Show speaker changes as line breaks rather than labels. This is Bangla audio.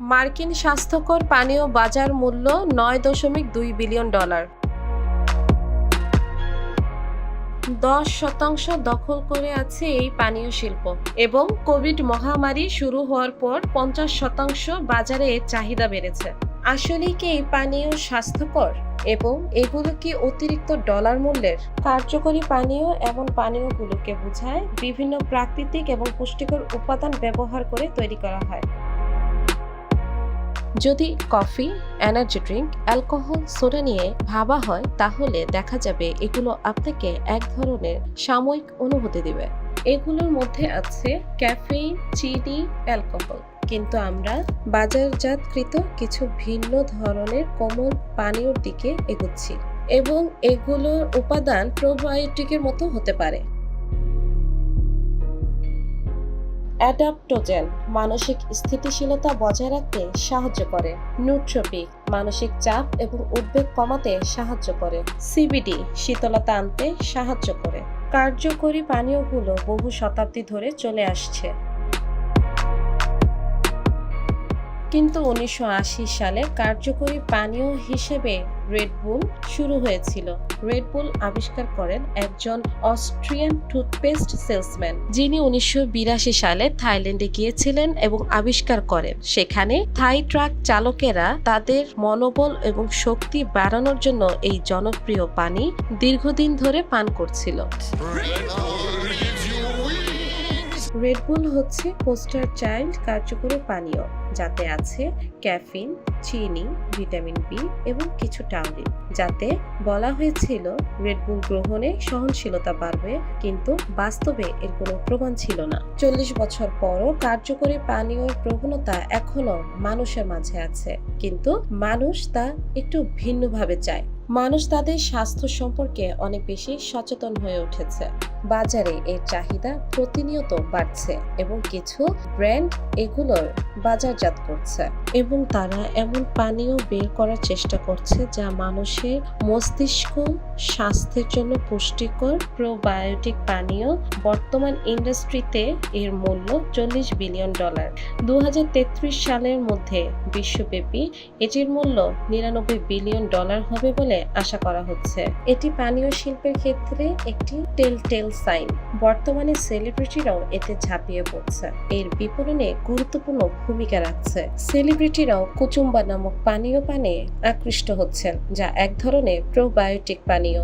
মার্কিন স্বাস্থ্যকর পানীয় বাজার মূল্য নয় দশমিক দুই বিলিয়ন ডলার। দশ শতাংশ দখল করে আছে এই পানীয় শিল্প এবং কোভিড মহামারী শুরু হওয়ার পর পঞ্চাশ শতাংশ বাজারে এর চাহিদা বেড়েছে। আসলে কি এই পানীয় স্বাস্থ্যকর এবং এগুলো কি অতিরিক্ত ডলার মূল্যের? কার্যকরী পানীয় এমন পানীয়গুলোকে বোঝায় বিভিন্ন প্রাকৃতিক এবং পুষ্টিকর উপাদান ব্যবহার করে তৈরি করা হয়। যদি coffee, energy drink, alcohol, soda নিয়ে ভাবা হয়, তাহলে দেখা যাবে এগুলো আপনাকে এক ধরনের সাময়িক অনুভূতি দিবে। এগুলোর মধ্যে আছে ক্যাফেইন, চিনি, অ্যালকোহল। কিন্তু আমরা বাজারজাতকৃত কিছু ভিন্ন ধরনের কোমল পানীয়র দিকে এগুচ্ছি এবং এগুলোর উপাদান প্রোবায়োটিকের মতো হতে পারে। অ্যাডাপ্টোজেন মানসিক স্থিতিশীলতা বজায় রাখতে সাহায্য করে। নিউট্রোপিক মানসিক চাপ এবং উদ্বেগ কমাতে সাহায্য করে। সিবিডি শীতলতা আনতে সাহায্য করে। কার্যকরী পানীয়গুলো বহু শতাব্দী ধরে চলে আসছে। কিন্তু উনিশশো আশি সালে কার্যকরী পানীয় হিসেবে রেডবুল শুরু হয়েছিল। রেডবুল আবিষ্কার করেন একজন অস্ট্রিয়ান টুথপেস্ট সেলসম্যান যিনি উনিশশো বিরাশি সালে থাইল্যান্ডে গিয়েছিলেন এবং আবিষ্কার করেন। সেখানে থাই ট্রাক চালকেরা তাদের মনোবল এবং শক্তি বাড়ানোর জন্য এই জনপ্রিয় পানি দীর্ঘদিন ধরে পান করছিল। রেডবুল হচ্ছে পোস্টার চাইল্ড কার্যকরী পানীয়, যাতে আছে ক্যাফিন চিনি ভিটামিন বি এবং কিছু টাউরিন যাতে বলা হয়েছিল রেডবুল গ্রহণে সহনশীলতা বাড়বে, কিন্তু বাস্তবে এর কোনো প্রমাণ ছিল না। চল্লিশ বছর পরও কার্যকরী পানীয় প্রবণতা এখনও মানুষের মাঝে আছে, কিন্তু মানুষ তা একটু ভিন্নভাবে চায়। মানুষ তাদের স্বাস্থ্য সম্পর্কে অনেক বেশি সচেতন হয়ে উঠেছে। বাজারে এর চাহিদা প্রতিনিয়ত বাড়ছে এবং কিছু ব্র্যান্ড এগুলোর বাজারজাত করছে এবং তারা এমন পানীয় বের করার চেষ্টা করছে যা মানুষের মস্তিষ্ক স্বাস্থ্যের জন্য পুষ্টিকর প্রোবায়োটিক পানীয় বর্তমান ইন্ডাস্ট্রিতে এর মূল্য চল্লিশ বিলিয়ন ডলার। দু হাজার তেত্রিশ সালের মধ্যে বিশ্বব্যাপী এটির মূল্য নিরানব্বই বিলিয়ন ডলার হবে বলে আশা করা হচ্ছে। এটি পানীয় শিল্পের ক্ষেত্রে একটি টেল টেল সাইন বর্তমানে সেলিব্রিটিরাও এতে ঝাঁপিয়ে পড়ছে। এর বিপণনে গুরুত্বপূর্ণ ভূমিকা রাখছে। সেলিব্রিটিরাও কুচুম্বা নামক পানীয় পানে আকৃষ্ট হচ্ছেন, যা এক ধরনের প্রোবায়োটিক পানীয়।